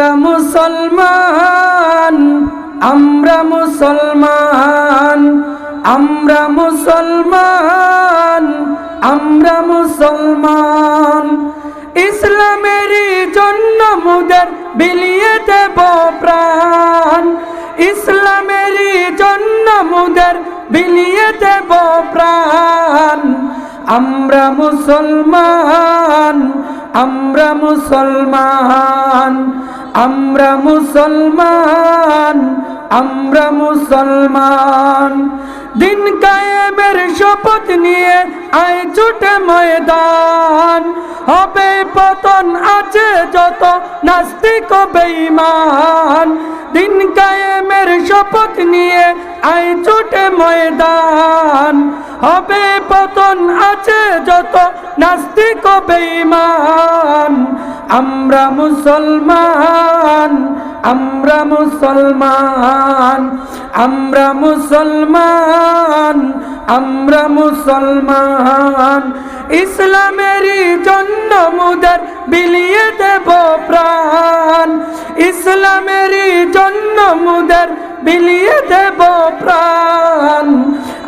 আমরা মুসলমান আমরা মুসলমান আমরা মুসলমান আমরা মুসলমান। ইসলামেরই জন্য মুদের বিলিয়ে দেব প্রাণ। ইসলামেরই জন্য মুদের বিলিয়ে দেব প্রাণ। আমরা মুসলমান আমরা মুসলমান আমরা মুসলমান আমরা মুসলমান। দিন কায়েমের শপথ নিয়ে আয় ছুটে ময়দান। হবে পতন আছে যত নাস্তিক বেঈমান। দিন কায়েমের শপথ নিয়ে আয় ছুটে ময়দান। হবে পতন আছে যত নাস্তিক বেঈমান। আমরা মুসলমান আমরা মুসলমান আমরা মুসলমান আমরা মুসলমান। ইসলামেরই জন্য মুদের বিলিয়ে দেব প্রাণ। ইসলামেরই জন্য মুদের বিলিয়ে দেব প্রাণ।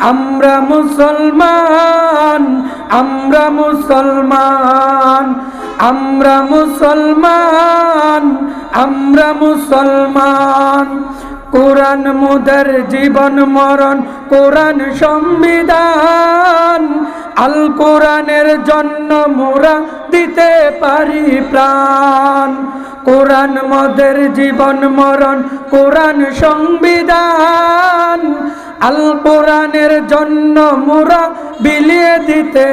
আমরা মুসলমান আমরা মুসলমান আমরা মুসলমান আমরা মুসলমান। কোরআন মুদের জীবন মরণ, কোরআন সংবিধান। আল কোরআনের জন্য মোরা দিতে পারি প্রাণ। কোরআন মদের জীবন মরণ, কোরআন সংবিধান। আল কোরআনের জন্য মোরা বিলিয়ে দিতে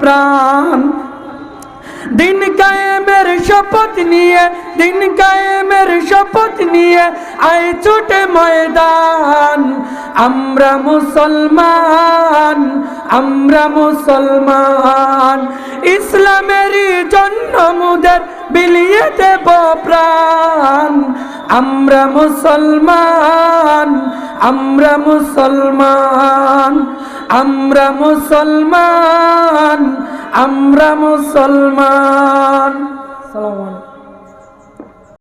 প্রাণ দিন কায়েমের শপথ নিয়ে, দিন কায়েমের শপথ নিয়ে আয় ছুটে ময়দান। আমরা মুসলমান আমরা মুসলমান। ইসলামেরই জন্য মুদের বিলিয়ে দেব প্রাণ। আমরা মুসলমান আমরা মুসলমান আমরা মুসলমান আমরা মুসলমান। সালাম